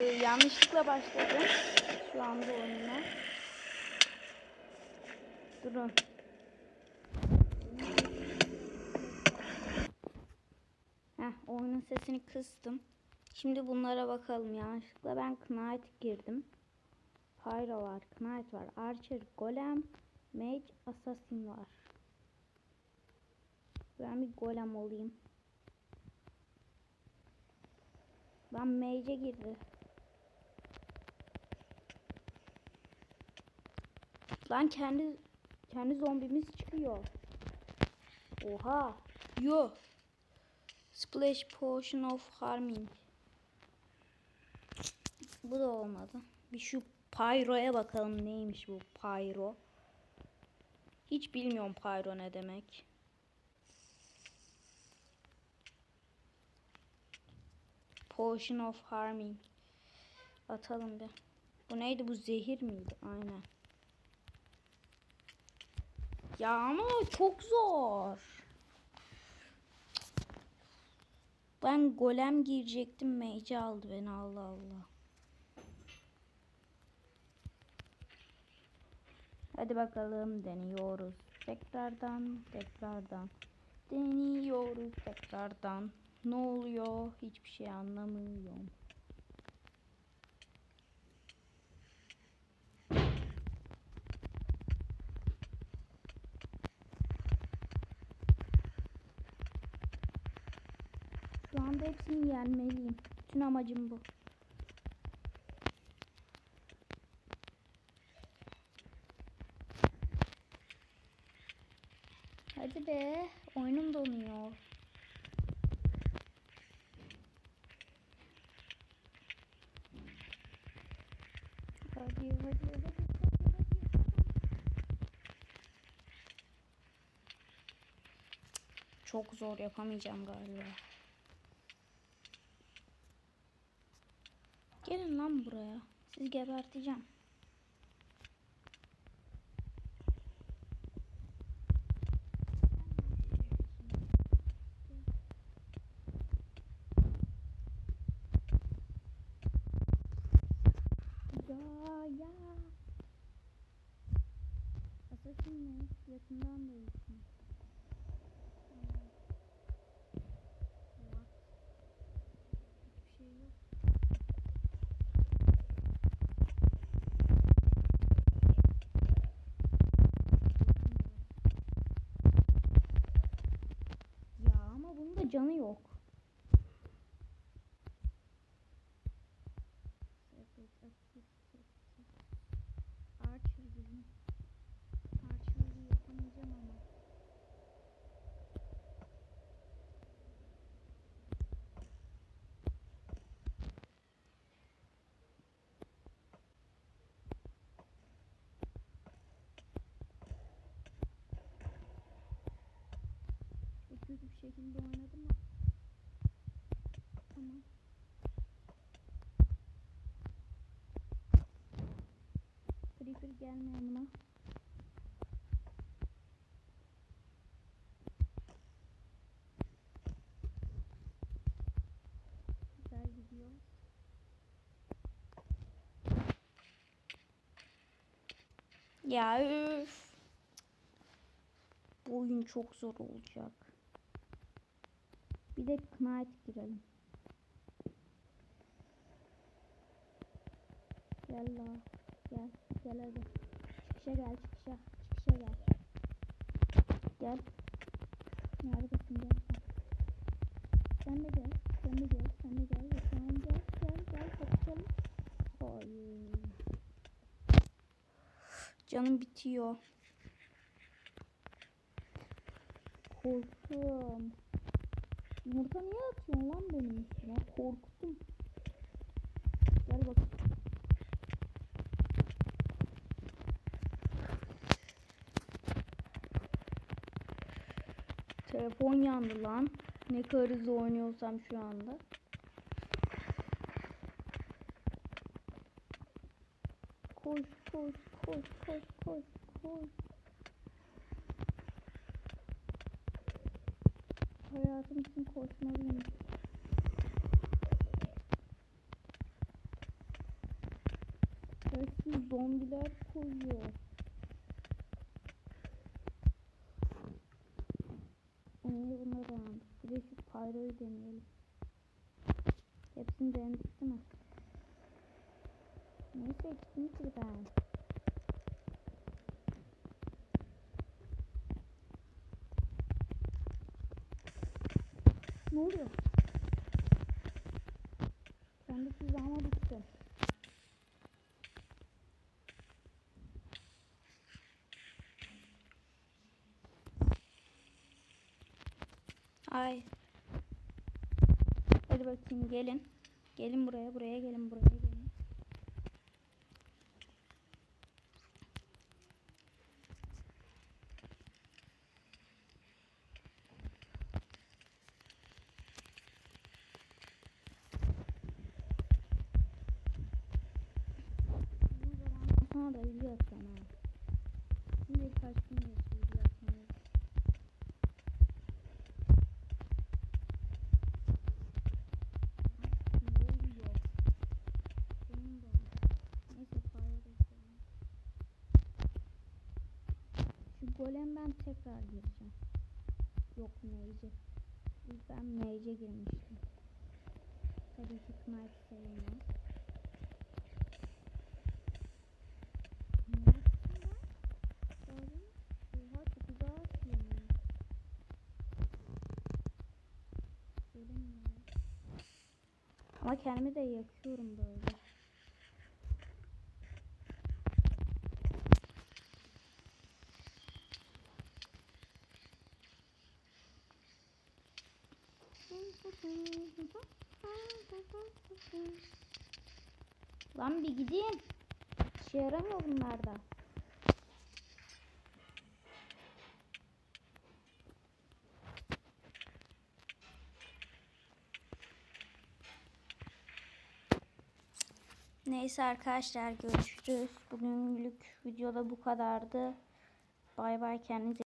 Ee, yanlışlıkla başladım şu anda oyuna. Durun. Heh, oyunun sesini kıstım. Şimdi bunlara bakalım. Yanlışlıkla ben Knight girdim. Pyro var, Knight var, Archer, Golem, Mage, Assassin var. Ben bir Golem olayım. Ben Mage'e girdi. Lan kendi kendi zombimiz çıkıyor. Oha. Yo. Splash Potion of Harming. Bu da olmadı. Bir şu Pyro'ya bakalım neymiş bu Pyro. Hiç bilmiyorum Pyro ne demek. Potion of Harming. Atalım bir. Bu neydi bu zehir miydi? Aynen. Ya ama çok zor. Ben golem girecektim. Mage aldı beni Allah Allah. Hadi bakalım deniyoruz. Tekrardan tekrardan. Deniyoruz tekrardan. Ne oluyor? Hiçbir şey anlamıyorum. Şu anda hepsini yenmeliyim. Bütün amacım bu. Hadi be. Oyunum donuyor. Hadi hadi hadi. Çok zor yapamayacağım galiba. Gelin lan buraya. Siz geberteceğim. Ya ya. Assassin ne? Yakından da iyisin. What? Hiçbir şey yok. Ya ama bunun da canı yok. Archer gibi. Archer'ı yapamayacağım ama. Çok kötü bir şekilde oynadım ama. Tamam. Creeper gelme yanıma. Güzel gidiyor. Ya üf. Bu oyun çok zor olacak. Bir de Knight girelim. Gel la. Gel. Gel hadi. Çıkışa gel. Çıkışa. Çıkışa gel. Gel. Neredesin gel. Sen de gel. Sen de gel. Sen de gel. Sen gel. Gel. Gel. Kapışalım. Hayır. Canım bitiyor. Korktum. Yumurta niye atıyorsun lan benim üstüme? Korktum. Gel bak. Telefon yandı lan. Ne kadar hızlı oynuyorsam şu anda. Koş koş koş koş koş koş. hayatım için koşmalıyım. Sessiz zombiler koyuyor. Önemli buna rağmen. Bir de şu pyroyu deneyelim. Hepsini denedik değil mi? Neyse ikinci ben. Ne oluyor? Bendeki zahma bitti. Ay. Hadi bakayım gelin. Gelin buraya, buraya gelin, buraya gelin. Uzun zamandan sonra da video atacağım ha. Şimdi birkaç gün geçti video atmayı. Ne oluyor? Benim de. Neyse fare de izleyelim. Şu golem ben tekrar gireceğim. Yok mage. İlk ben mage'e girmiştim. Tabii ki sniper sayılmaz. Ama kendimi de yakıyorum böyle. Lan bir gidin. İşe yaramıyor bunlar da. Neyse arkadaşlar görüşürüz. Bugünlük videoda bu kadardı. Bay bay kendinize